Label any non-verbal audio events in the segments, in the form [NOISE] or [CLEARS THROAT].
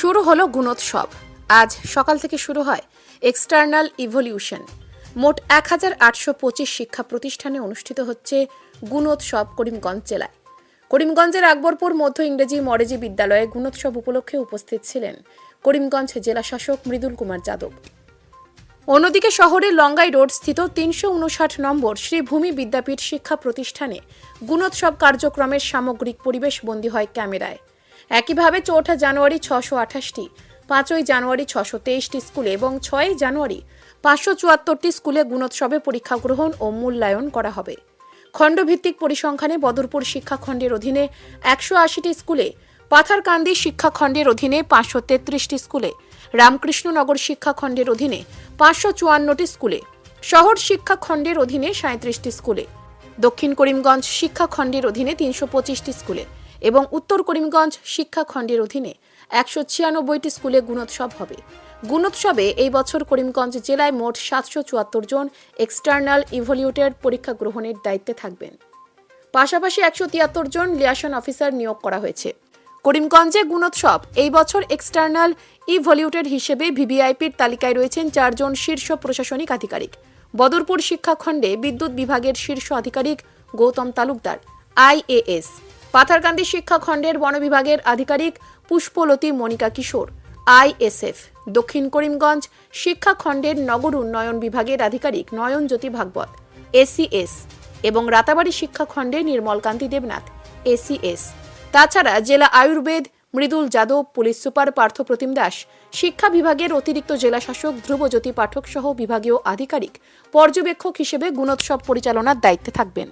শুরু হলো গুণোৎসব। আজ সকাল থেকে শুরু হয় এক্সটার্নাল ইভলিউশন। মোট এক হাজার আটশো পঁচিশ শিক্ষা প্রতিষ্ঠানে অনুষ্ঠিত হচ্ছে গুণোৎসব করিমগঞ্জ জেলায়। করিমগঞ্জের আকবরপুর মধ্য ইংরেজি মরেজি বিদ্যালয়ে গুণোৎসব উপলক্ষে উপস্থিত ছিলেন করিমগঞ্জ জেলা শাসক মৃদুল কুমার যাদব। অন্যদিকে শহরের লঙ্গাই রোড স্থিত তিনশো উনষাট নম্বর শ্রী ভূমি বিদ্যাপীঠ শিক্ষা প্রতিষ্ঠানে গুণোৎসব কার্যক্রমের সামগ্রিক পরিবেশ বন্দী হয় ক্যামেরায়। একইভাবে চৌঠা জানুয়ারি ছশো আঠাশটি, পাঁচই জানুয়ারি ছশো তেইশটি স্কুলে এবং ছয়ই জানুয়ারি পাঁচশো চুয়াত্তরটি স্কুলে গুণোৎসবে পরীক্ষা গ্রহণ ও মূল্যায়ন করা হবে। খণ্ডভিত্তিক পরিসংখ্যানে বদরপুর শিক্ষাখণ্ডের অধীনে একশো আশিটি স্কুলে, পাথারকান্দি শিক্ষাখণ্ডের অধীনে পাঁচশো তেত্রিশটি স্কুলে, রামকৃষ্ণনগর শিক্ষাখণ্ডের অধীনে পাঁচশো চুয়ান্নটি স্কুলে, শহর শিক্ষাখণ্ডের অধীনে সাঁত্রিশটি স্কুলে, দক্ষিণ করিমগঞ্জ শিক্ষাখণ্ডের অধীনে তিনশো পঁচিশটি স্কুলে এবং উত্তর করিমগঞ্জ শিক্ষাখণ্ডের অধীনে একশো ছিয়ানব্বইটি স্কুলে গুণোৎসব হবে। গুণোৎসবে এই বছর করিমগঞ্জ জেলায় মোট সাতশো চুয়াত্তর জন এক্সটার্নাল ইভলিউটের পরীক্ষা গ্রহণের দায়িত্বে থাকবেন। পাশাপাশি একশো তিয়াত্তর জন লিয়াসন অফিসার নিয়োগ করা হয়েছে। করিমগঞ্জে গুণোৎসব এই বছর এক্সটার্নাল ইভলিউটেড হিসেবে ভিভিআইপির তালিকায় রয়েছেন চারজন শীর্ষ প্রশাসনিক আধিকারিক। বদরপুর শিক্ষাখণ্ডে বিদ্যুৎ বিভাগের শীর্ষ আধিকারিক গৌতম তালুকদার, আইএএস। পাথারকান্দি শিক্ষাখণ্ডের বন বিভাগের আধিকারিক পুষ্পলতী মনিকা কিশোর, আইএসএফ, দক্ষিণ করিমগঞ্জ শিক্ষাখণ্ডের নগর উন্নয়ন বিভাগের আধিকারিক নয়নজ্যোতি ভাগবত এসিএস এবং রাতাবাড়ি শিক্ষাখণ্ডে নির্মলকান্তি দেবনাথ এসিএস তাছাড়া জেলা আয়ুর্বেদ, মৃদুল যাদব, পুলিশ সুপার পার্থ প্রতিম দাস, শিক্ষা বিভাগের অতিরিক্ত জেলা শাসক ধ্রুবজ্যোতি পাঠক সহ বিভাগীয় আধিকারিক পর্যবেক্ষক হিসেবে গুণোৎসব পরিচালনার দায়িত্বে থাকবেন।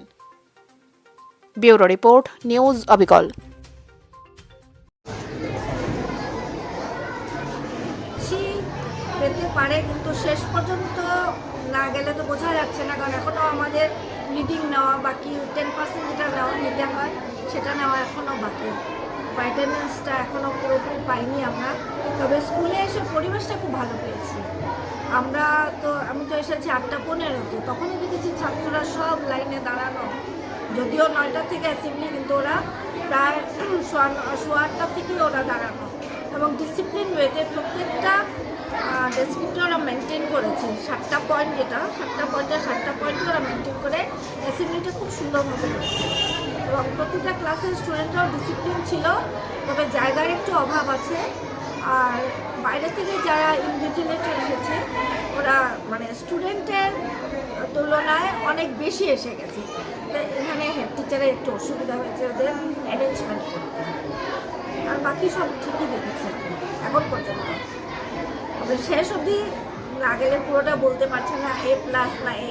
ব্যুরো রিপোর্ট, নিউজ অবিকল। পেতে পারে, কিন্তু শেষ পর্যন্ত না গেলে তো বোঝা যাচ্ছে না, কারণ এখনও আমাদের লিডিং নেওয়া বাকি টেন পার্সেন্ট যেটা নেওয়া নিতে হয়, সেটা নেওয়া এখনও বাকি। অ্যাটেন্ডেন্সটা এখনও পুরোপুরি পাইনি আমরা, তবে স্কুলে এসে পরিবেশটা খুব ভালো পেয়েছি। আমরা তো, আমি তো এসেছি আটটা পনেরোতে, তখনই দেখেছি ছাত্ররা সব লাইনে দাঁড়ানো। যদিও নয়টা থেকে অ্যাসেম্বলি কিন্তু ওরা প্রায় [CLEARS THROAT] সোয়া আটটা থেকেই ওরা দাঁড়ানো। এবং ডিসিপ্লিন ওয়েতে প্রত্যেকটা ডেসক্রিপ্টে ওরা মেনটেন করেছে। সাতটা পয়েন্ট যেটা, সাতটা পয়েন্টে সাতটা পয়েন্টে ওরা মেনটেন করে অ্যাসেম্বলিটা খুব সুন্দর মতো করেছে। এবং প্রতিটা ক্লাসের স্টুডেন্টরাও ডিসিপ্লিন ছিল, তবে জায়গার একটু অভাব আছে। আর বাইরে থেকে যারা ইনভিজিলেটর এসেছে, ওরা মানে স্টুডেন্টের তুলনায় অনেক বেশি এসে গেছে। এখানে হেড টিচারের একটু অসুবিধা হয়েছে, ওদের অ্যারেঞ্জমেন্ট করতে আর বাকি সব ঠিকই দেখেছে, এখন পর্যন্ত। তবে শেষ অবধি না গেলে পুরোটা বলতে পারছে না এ প্লাস না এ